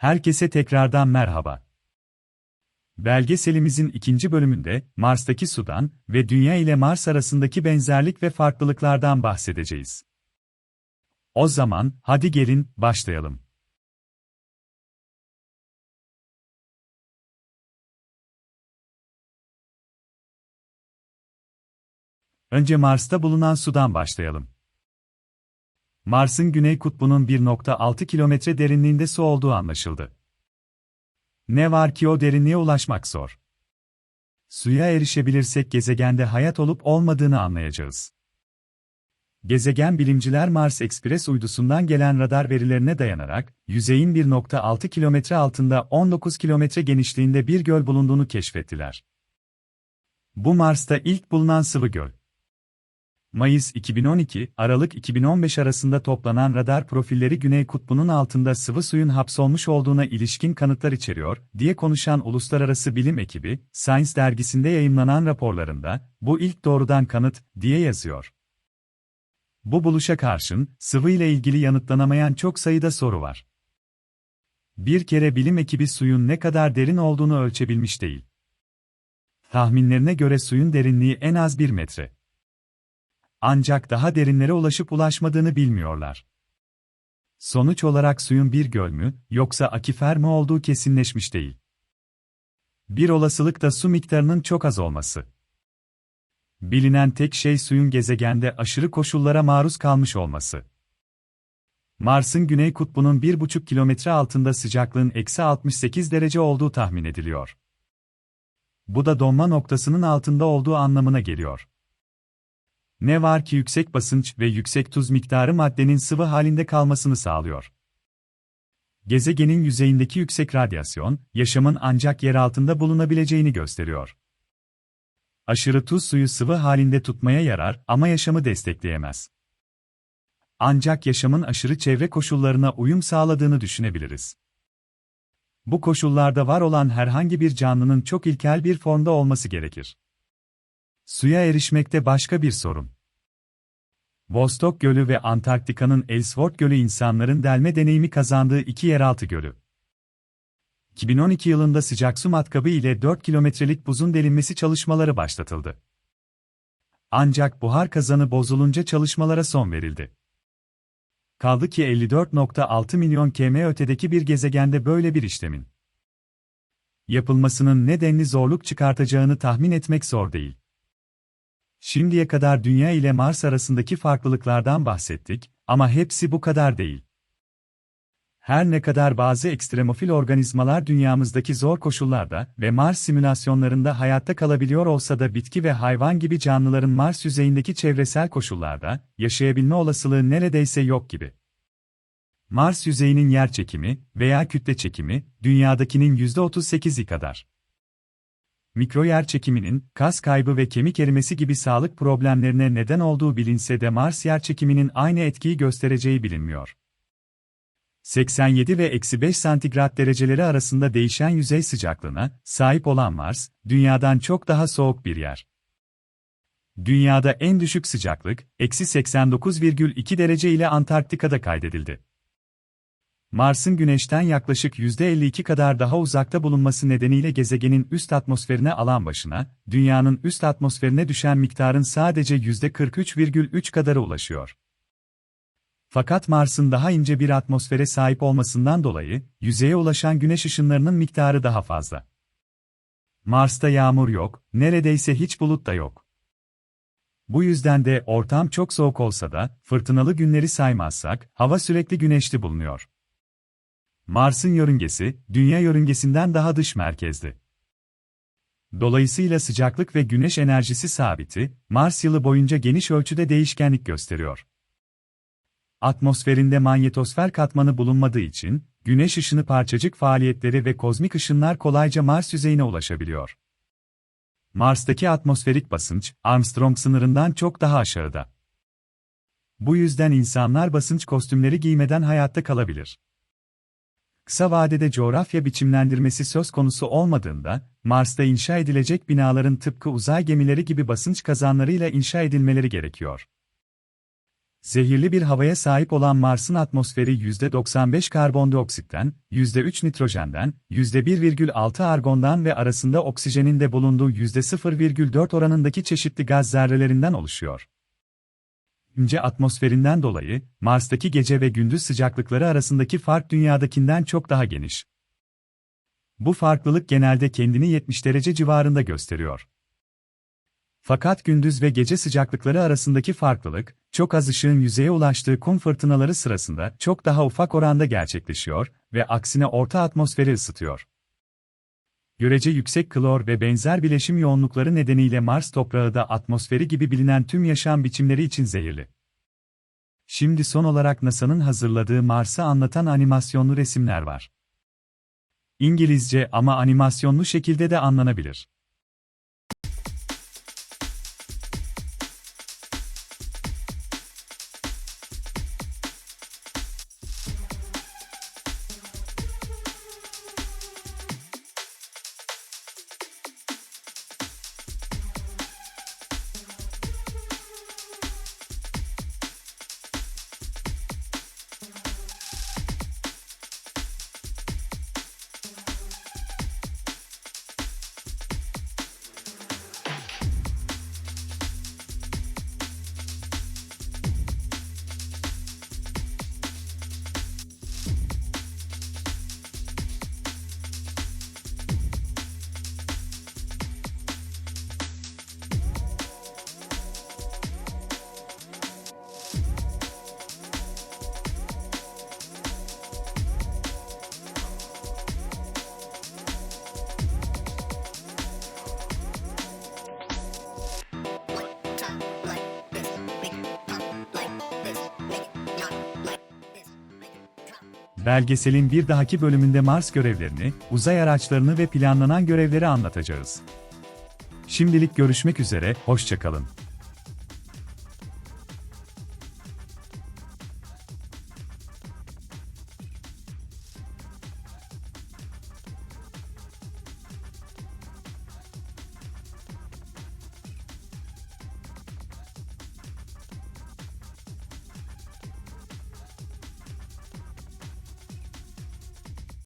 Herkese tekrardan merhaba. Belgeselimizin ikinci bölümünde Mars'taki sudan ve Dünya ile Mars arasındaki benzerlik ve farklılıklardan bahsedeceğiz. O zaman hadi gelin başlayalım. Önce Mars'ta bulunan sudan başlayalım. Mars'ın güney kutbunun 1.6 kilometre derinliğinde su olduğu anlaşıldı. Ne var ki o derinliğe ulaşmak zor. Suya erişebilirsek gezegende hayat olup olmadığını anlayacağız. Gezegen bilimciler Mars Express uydusundan gelen radar verilerine dayanarak, yüzeyin 1.6 kilometre altında 19 kilometre genişliğinde bir göl bulunduğunu keşfettiler. Bu Mars'ta ilk bulunan sıvı göl. Mayıs 2012, Aralık 2015 arasında toplanan radar profilleri Güney Kutbu'nun altında sıvı suyun hapsolmuş olduğuna ilişkin kanıtlar içeriyor, diye konuşan uluslararası bilim ekibi, Science dergisinde yayımlanan raporlarında, bu ilk doğrudan kanıt, diye yazıyor. Bu buluşa karşın, sıvı ile ilgili yanıtlanamayan çok sayıda soru var. Bir kere bilim ekibi suyun ne kadar derin olduğunu ölçebilmiş değil. Tahminlerine göre suyun derinliği en az 1 metre. Ancak daha derinlere ulaşıp ulaşmadığını bilmiyorlar. Sonuç olarak suyun bir göl mü, yoksa akifer mi olduğu kesinleşmiş değil. Bir olasılık da su miktarının çok az olması. Bilinen tek şey suyun gezegende aşırı koşullara maruz kalmış olması. Mars'ın güney kutbunun 1,5 kilometre altında sıcaklığın eksi 68 derece olduğu tahmin ediliyor. Bu da donma noktasının altında olduğu anlamına geliyor. Ne var ki yüksek basınç ve yüksek tuz miktarı maddenin sıvı halinde kalmasını sağlıyor. Gezegenin yüzeyindeki yüksek radyasyon, yaşamın ancak yer altında bulunabileceğini gösteriyor. Aşırı tuz suyu sıvı halinde tutmaya yarar ama yaşamı destekleyemez. Ancak yaşamın aşırı çevre koşullarına uyum sağladığını düşünebiliriz. Bu koşullarda var olan herhangi bir canlının çok ilkel bir formda olması gerekir. Suya erişmekte başka bir sorun. Vostok Gölü ve Antarktika'nın Ellsworth Gölü insanların delme deneyimi kazandığı iki yeraltı gölü. 2012 yılında sıcak su matkabı ile 4 kilometrelik buzun delinmesi çalışmaları başlatıldı. Ancak buhar kazanı bozulunca çalışmalara son verildi. Kaldı ki 54.6 milyon km ötedeki bir gezegende böyle bir işlemin yapılmasının nedenli zorluk çıkartacağını tahmin etmek zor değil. Şimdiye kadar Dünya ile Mars arasındaki farklılıklardan bahsettik ama hepsi bu kadar değil. Her ne kadar bazı ekstremofil organizmalar dünyamızdaki zor koşullarda ve Mars simülasyonlarında hayatta kalabiliyor olsa da bitki ve hayvan gibi canlıların Mars yüzeyindeki çevresel koşullarda yaşayabilme olasılığı neredeyse yok gibi. Mars yüzeyinin yer çekimi veya kütle çekimi dünyadakinin %38'i kadar mikro yer çekiminin, kas kaybı ve kemik erimesi gibi sağlık problemlerine neden olduğu bilinse de Mars yer çekiminin aynı etkiyi göstereceği bilinmiyor. 87 ve eksi 5 santigrat dereceleri arasında değişen yüzey sıcaklığına sahip olan Mars, Dünya'dan çok daha soğuk bir yer. Dünyada en düşük sıcaklık, eksi 89,2 derece ile Antarktika'da kaydedildi. Mars'ın Güneş'ten yaklaşık %52 kadar daha uzakta bulunması nedeniyle gezegenin üst atmosferine alan başına, Dünya'nın üst atmosferine düşen miktarın sadece %43,3 kadarı ulaşıyor. Fakat Mars'ın daha ince bir atmosfere sahip olmasından dolayı, yüzeye ulaşan güneş ışınlarının miktarı daha fazla. Mars'ta yağmur yok, neredeyse hiç bulut da yok. Bu yüzden de ortam çok soğuk olsa da, fırtınalı günleri saymazsak, hava sürekli güneşli bulunuyor. Mars'ın yörüngesi, Dünya yörüngesinden daha dış merkezli. Dolayısıyla sıcaklık ve güneş enerjisi sabiti, Mars yılı boyunca geniş ölçüde değişkenlik gösteriyor. Atmosferinde manyetosfer katmanı bulunmadığı için, güneş ışını parçacık faaliyetleri ve kozmik ışınlar kolayca Mars yüzeyine ulaşabiliyor. Mars'taki atmosferik basınç, Armstrong sınırından çok daha aşağıda. Bu yüzden insanlar basınç kostümleri giymeden hayatta kalabilir kısa vadede coğrafya biçimlendirmesi söz konusu olmadığında, Mars'ta inşa edilecek binaların tıpkı uzay gemileri gibi basınç kazanlarıyla inşa edilmeleri gerekiyor. Zehirli bir havaya sahip olan Mars'ın atmosferi %95 karbondioksitten, %3 nitrojenden, %1,6 argondan ve arasında oksijenin de bulunduğu %0,4 oranındaki çeşitli gaz zerrelerinden oluşuyor. İnce atmosferinden dolayı, Mars'taki gece ve gündüz sıcaklıkları arasındaki fark dünyadakinden çok daha geniş. Bu farklılık genelde kendini 70 derece civarında gösteriyor. Fakat gündüz ve gece sıcaklıkları arasındaki farklılık, çok az ışığın yüzeye ulaştığı kum fırtınaları sırasında çok daha ufak oranda gerçekleşiyor ve aksine orta atmosferi ısıtıyor. Görece yüksek klor ve benzer bileşim yoğunlukları nedeniyle Mars toprağı da atmosferi gibi bilinen tüm yaşam biçimleri için zehirli. Şimdi son olarak NASA'nın hazırladığı Mars'ı anlatan animasyonlu resimler var. İngilizce ama animasyonlu şekilde de anlanabilir. Belgeselin bir dahaki bölümünde Mars görevlerini, uzay araçlarını ve planlanan görevleri anlatacağız. Şimdilik görüşmek üzere, hoşçakalın.